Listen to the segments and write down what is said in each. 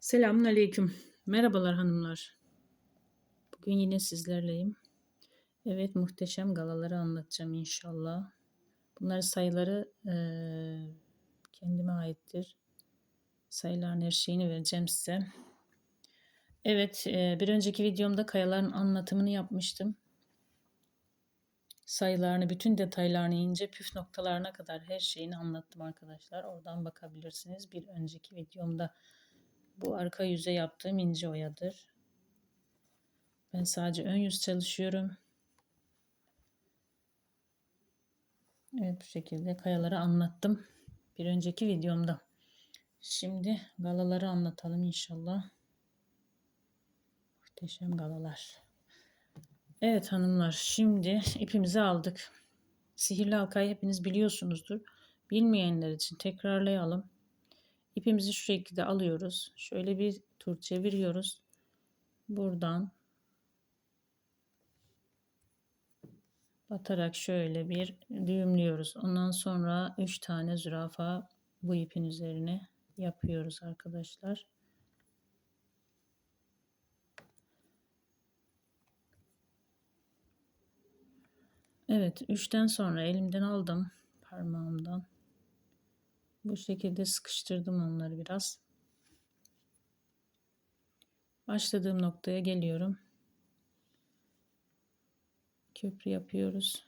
Selamun aleyküm. Merhabalar hanımlar. Bugün yine sizlerleyim. Evet muhteşem galaları anlatacağım inşallah. Bunların sayıları eee, kendime aittir. Sayıların her şeyini vereceğim size. Evet eee, bir önceki videomda kayaların anlatımını yapmıştım. Sayılarını, bütün detaylarını, ince püf noktalarına kadar her şeyini anlattım arkadaşlar. Oradan bakabilirsiniz. Bir önceki videomda bu arka yüze yaptığım ince oyadır. Ben sadece ön yüz çalışıyorum. Evet bu şekilde kayaları anlattım. Bir önceki videomda. Şimdi galaları anlatalım inşallah. Muhteşem galalar. Evet hanımlar şimdi ipimizi aldık. Sihirli halkayı hepiniz biliyorsunuzdur. Bilmeyenler için tekrarlayalım. İpimizi şu şekilde alıyoruz. Şöyle bir tur çeviriyoruz. Buradan batarak şöyle bir düğümlüyoruz. Ondan sonra 3 tane zürafa bu ipin üzerine yapıyoruz arkadaşlar. Evet, 3'ten sonra elimden aldım parmağımdan. Bu şekilde sıkıştırdım onları biraz. Başladığım noktaya geliyorum. Köprü yapıyoruz.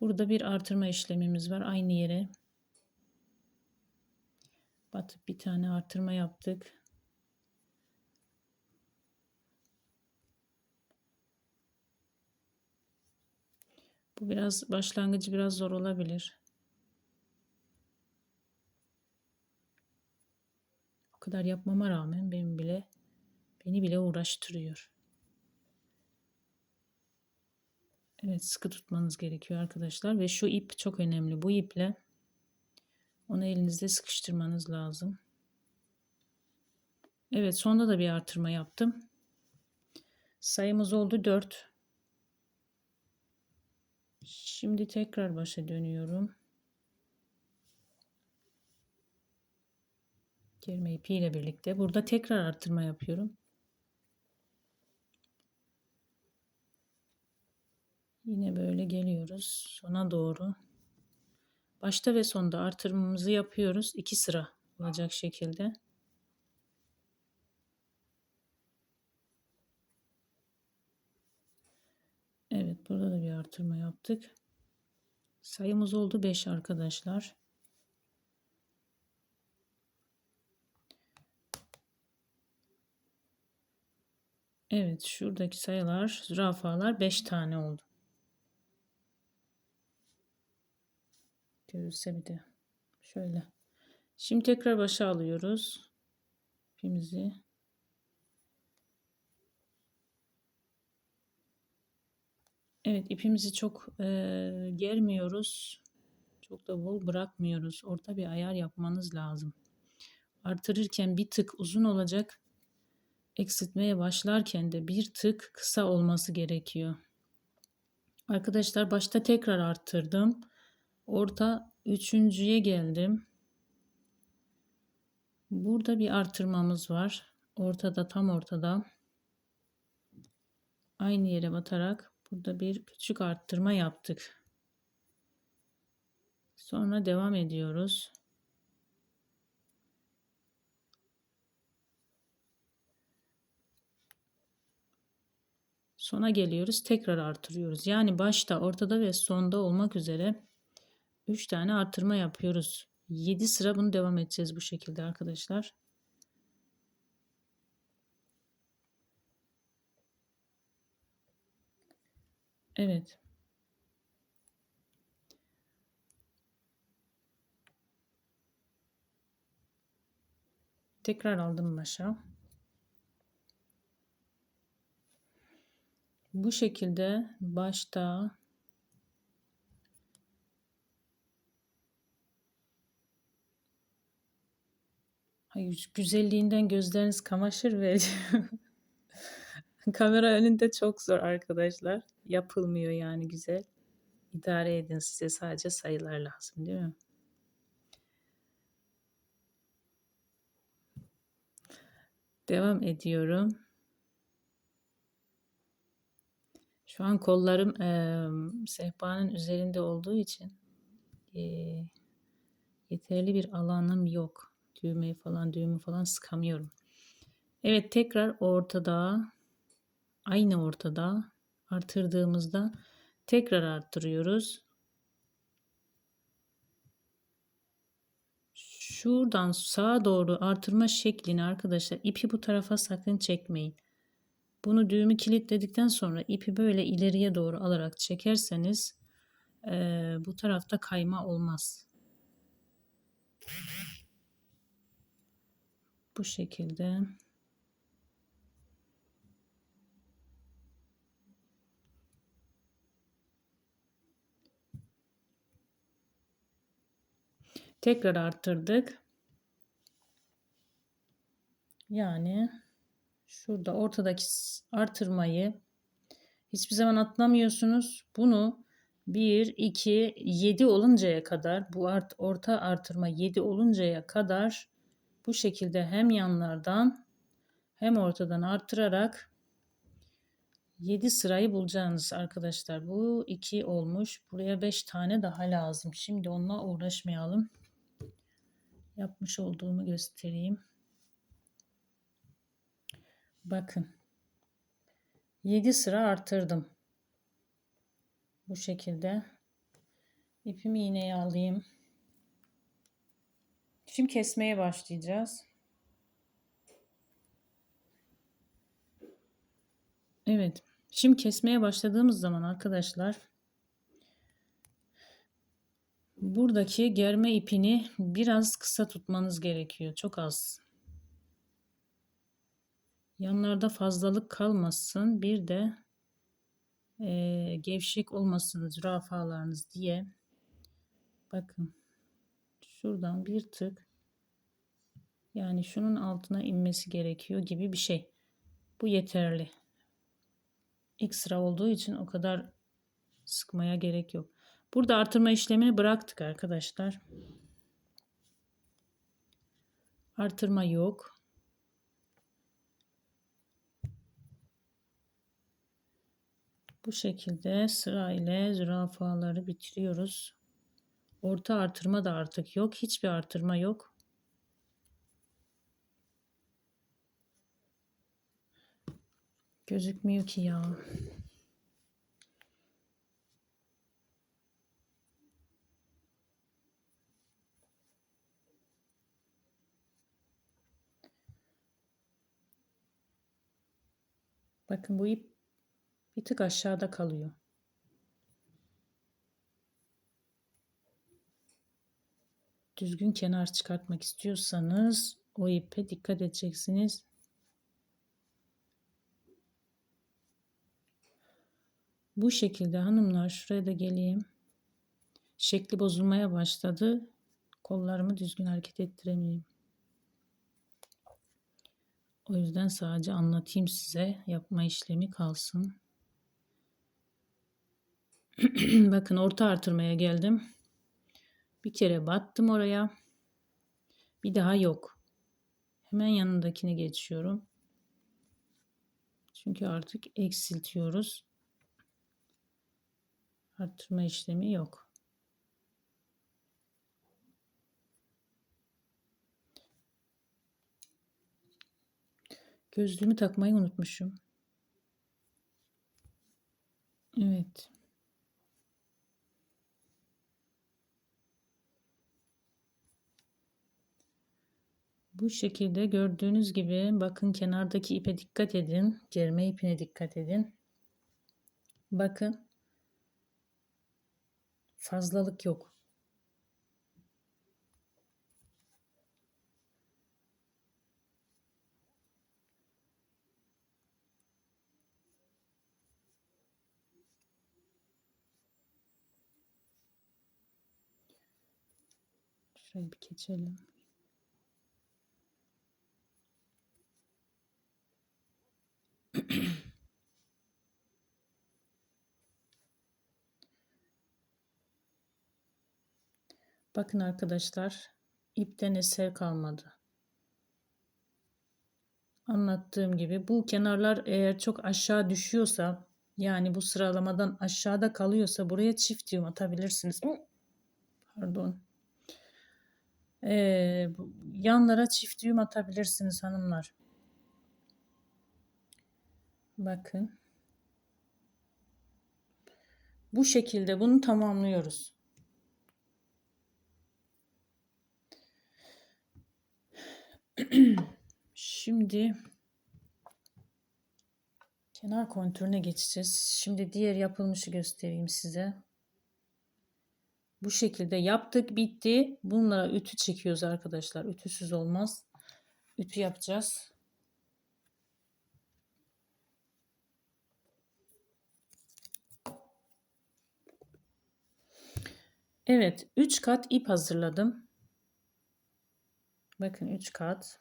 Burada bir artırma işlemimiz var. Aynı yere batıp bir tane artırma yaptık. Bu biraz başlangıcı biraz zor olabilir. O kadar yapmama rağmen benim bile beni bile uğraştırıyor. Evet sıkı tutmanız gerekiyor arkadaşlar ve şu ip çok önemli. Bu iple onu elinizde sıkıştırmanız lazım. Evet sonda da bir artırma yaptım. Sayımız oldu 4. Şimdi tekrar başa dönüyorum. Germe ipiyle birlikte. Burada tekrar artırma yapıyorum. Yine böyle geliyoruz sona doğru. Başta ve sonda artırmamızı yapıyoruz. iki sıra olacak şekilde. Evet burada da bir artırma yaptık. Sayımız oldu 5 arkadaşlar. Evet şuradaki sayılar zürafalar 5 tane oldu. Görülse bir de şöyle. Şimdi tekrar başa alıyoruz. İpimizi Evet ipimizi çok e, germiyoruz. Çok da bol bırakmıyoruz. Orta bir ayar yapmanız lazım. Artırırken bir tık uzun olacak. Eksiltmeye başlarken de bir tık kısa olması gerekiyor. Arkadaşlar başta tekrar arttırdım. Orta üçüncüye geldim. Burada bir artırmamız var. Ortada tam ortada. Aynı yere batarak Burada bir küçük arttırma yaptık. Sonra devam ediyoruz. Sona geliyoruz. Tekrar artırıyoruz. Yani başta, ortada ve sonda olmak üzere 3 tane artırma yapıyoruz. 7 sıra bunu devam edeceğiz bu şekilde arkadaşlar. Evet. Tekrar aldım başa. Bu şekilde başta Ay, güzelliğinden gözleriniz kamaşır ve Kamera önünde çok zor arkadaşlar. Yapılmıyor yani güzel. İdare edin size sadece sayılar lazım değil mi? Devam ediyorum. Şu an kollarım e, sehpanın üzerinde olduğu için e, yeterli bir alanım yok. Düğmeyi falan düğümü falan sıkamıyorum. Evet tekrar ortada aynı ortada artırdığımızda tekrar arttırıyoruz. Şuradan sağa doğru artırma şeklini arkadaşlar ipi bu tarafa sakın çekmeyin. Bunu düğümü kilitledikten sonra ipi böyle ileriye doğru alarak çekerseniz e, bu tarafta kayma olmaz. Bu şekilde. Tekrar arttırdık. Yani şurada ortadaki artırmayı hiçbir zaman atlamıyorsunuz. Bunu 1, 2, 7 oluncaya kadar bu art, orta artırma 7 oluncaya kadar bu şekilde hem yanlardan hem ortadan arttırarak 7 sırayı bulacaksınız arkadaşlar. Bu 2 olmuş. Buraya 5 tane daha lazım. Şimdi onunla uğraşmayalım. Yapmış olduğumu göstereyim. Bakın. 7 sıra artırdım. Bu şekilde. İpimi iğneye alayım. Şimdi kesmeye başlayacağız. Evet. Şimdi kesmeye başladığımız zaman arkadaşlar buradaki germe ipini biraz kısa tutmanız gerekiyor. Çok az. Yanlarda fazlalık kalmasın. Bir de e, gevşek olmasın zürafalarınız diye. Bakın. Şuradan bir tık yani şunun altına inmesi gerekiyor gibi bir şey. Bu yeterli. İlk sıra olduğu için o kadar sıkmaya gerek yok. Burada artırma işlemini bıraktık arkadaşlar. Artırma yok. Bu şekilde sıra ile zürafaları bitiriyoruz. Orta artırma da artık yok. Hiçbir artırma yok. Gözükmüyor ki ya. Bakın bu ip bir tık aşağıda kalıyor. Düzgün kenar çıkartmak istiyorsanız o ipe dikkat edeceksiniz. Bu şekilde hanımlar şuraya da geleyim. Şekli bozulmaya başladı. Kollarımı düzgün hareket ettiremiyorum. O yüzden sadece anlatayım size. Yapma işlemi kalsın. Bakın orta artırmaya geldim. Bir kere battım oraya. Bir daha yok. Hemen yanındakine geçiyorum. Çünkü artık eksiltiyoruz. Arttırma işlemi yok. Gözlüğümü takmayı unutmuşum. Evet. Bu şekilde gördüğünüz gibi bakın kenardaki ipe dikkat edin. Germe ipine dikkat edin. Bakın. Fazlalık yok. Şöyle bir geçelim. Bakın arkadaşlar ipten eser kalmadı. anlattığım gibi bu kenarlar eğer çok aşağı düşüyorsa yani bu sıralamadan aşağıda kalıyorsa buraya çift düğüm atabilirsiniz. Pardon. Bu- yanlara çift düğüm atabilirsiniz hanımlar. Bakın. Bu şekilde bunu tamamlıyoruz. Şimdi kenar kontürüne geçeceğiz. Şimdi diğer yapılmışı göstereyim size. Bu şekilde yaptık bitti. Bunlara ütü çekiyoruz arkadaşlar. Ütüsüz olmaz. Ütü yapacağız. Evet 3 kat ip hazırladım. Bakın 3 kat.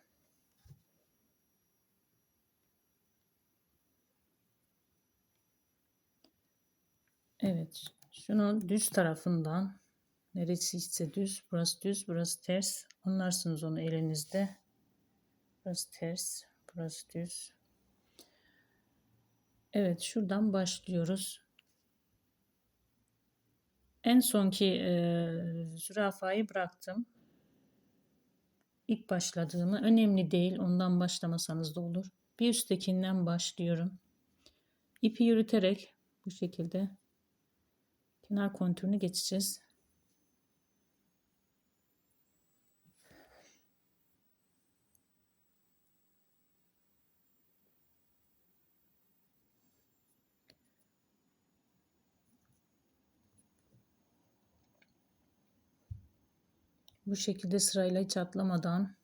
Evet. Şunun düz tarafından neresi ise düz, burası düz, burası ters. Anlarsınız onu elinizde. Burası ters, burası düz. Evet, şuradan başlıyoruz. En sonki e, zürafayı bıraktım. İlk başladığımı önemli değil. Ondan başlamasanız da olur. Bir üsttekinden başlıyorum. İpi yürüterek bu şekilde kenar kontürünü geçeceğiz. Bu şekilde sırayla hiç atlamadan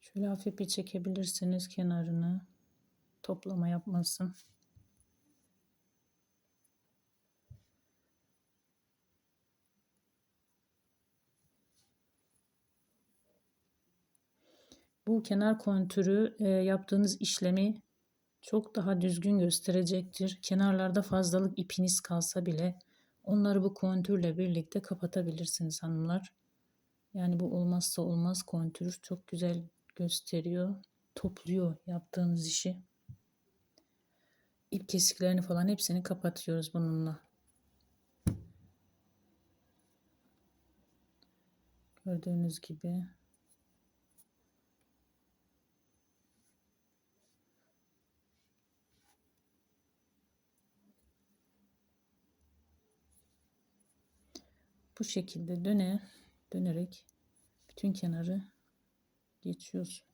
şöyle hafif bir çekebilirsiniz kenarını toplama yapmasın. Bu kenar kontürü e, yaptığınız işlemi çok daha düzgün gösterecektir. Kenarlarda fazlalık ipiniz kalsa bile onları bu kontürle birlikte kapatabilirsiniz hanımlar. Yani bu olmazsa olmaz kontür çok güzel gösteriyor, topluyor yaptığınız işi. İp kesiklerini falan hepsini kapatıyoruz bununla. Gördüğünüz gibi bu şekilde döne dönerek bütün kenarı geçiyoruz.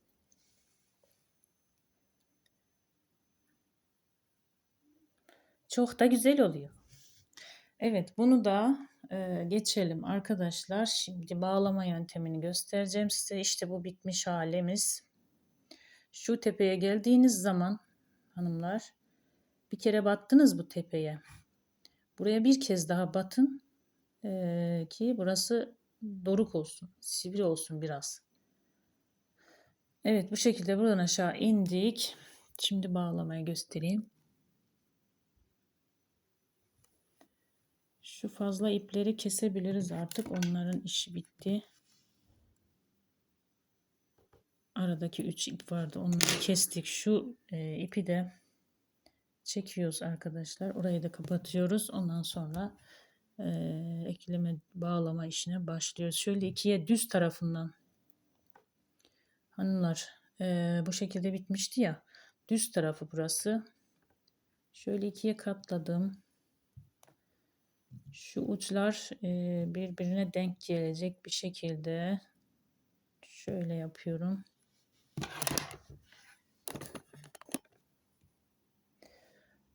Çok da güzel oluyor. Evet bunu da e, geçelim arkadaşlar. Şimdi bağlama yöntemini göstereceğim size. İşte bu bitmiş halimiz. Şu tepeye geldiğiniz zaman hanımlar bir kere battınız bu tepeye. Buraya bir kez daha batın e, ki burası doruk olsun, sivri olsun biraz. Evet bu şekilde buradan aşağı indik. Şimdi bağlamayı göstereyim. Şu fazla ipleri kesebiliriz artık. Onların işi bitti. Aradaki 3 ip vardı. Onları kestik. Şu e, ipi de çekiyoruz arkadaşlar. Orayı da kapatıyoruz. Ondan sonra e, ekleme bağlama işine başlıyoruz. Şöyle ikiye düz tarafından hanımlar e, bu şekilde bitmişti ya. Düz tarafı burası. Şöyle ikiye katladım. Şu uçlar e, birbirine denk gelecek bir şekilde şöyle yapıyorum.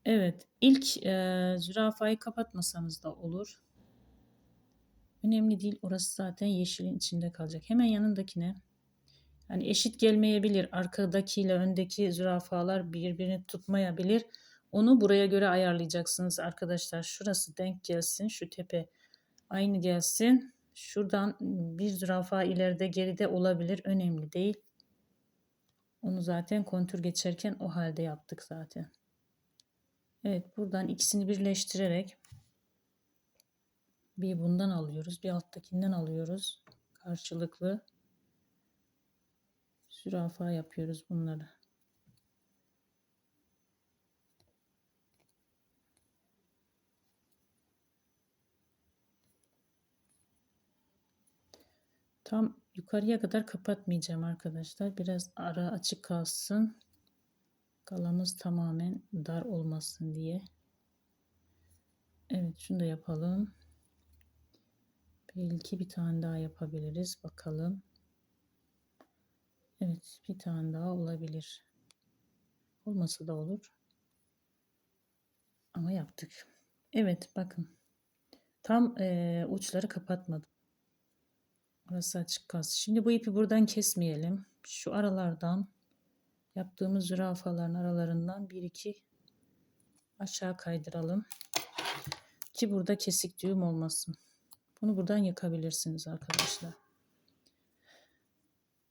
Evet, ilk e, zürafayı kapatmasanız da olur. Önemli değil, orası zaten yeşilin içinde kalacak. Hemen yanındakine, yani eşit gelmeyebilir. Arkadakiyle öndeki zürafalar birbirini tutmayabilir. Onu buraya göre ayarlayacaksınız arkadaşlar. Şurası denk gelsin, şu tepe aynı gelsin. Şuradan bir zürafa ileride geride olabilir. Önemli değil. Onu zaten kontür geçerken o halde yaptık zaten. Evet buradan ikisini birleştirerek Bir bundan alıyoruz, bir alttakinden alıyoruz. Karşılıklı zürafa yapıyoruz bunları. Tam yukarıya kadar kapatmayacağım arkadaşlar. Biraz ara açık kalsın. Galamız tamamen dar olmasın diye. Evet şunu da yapalım. Belki bir tane daha yapabiliriz. Bakalım. Evet bir tane daha olabilir. Olmasa da olur. Ama yaptık. Evet bakın. Tam e, uçları kapatmadım. Burası açık kalsın. Şimdi bu ipi buradan kesmeyelim. Şu aralardan yaptığımız zürafaların aralarından bir iki aşağı kaydıralım. Ki burada kesik düğüm olmasın. Bunu buradan yakabilirsiniz arkadaşlar.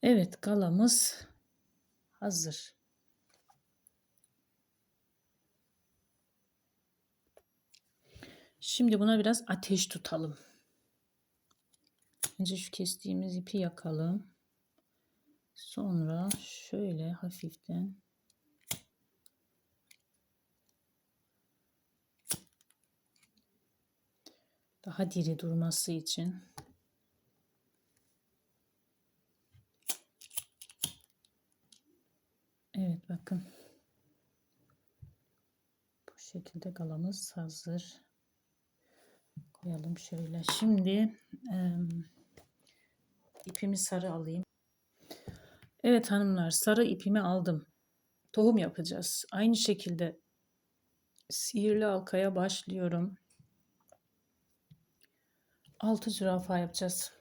Evet galamız hazır. Şimdi buna biraz ateş tutalım. Önce şu kestiğimiz ipi yakalım. Sonra şöyle hafiften daha diri durması için Evet bakın. Bu şekilde galamız hazır. Koyalım şöyle. Şimdi e, ipimi sarı alayım. Evet hanımlar sarı ipimi aldım. Tohum yapacağız. Aynı şekilde sihirli halkaya başlıyorum. 6 zürafa yapacağız.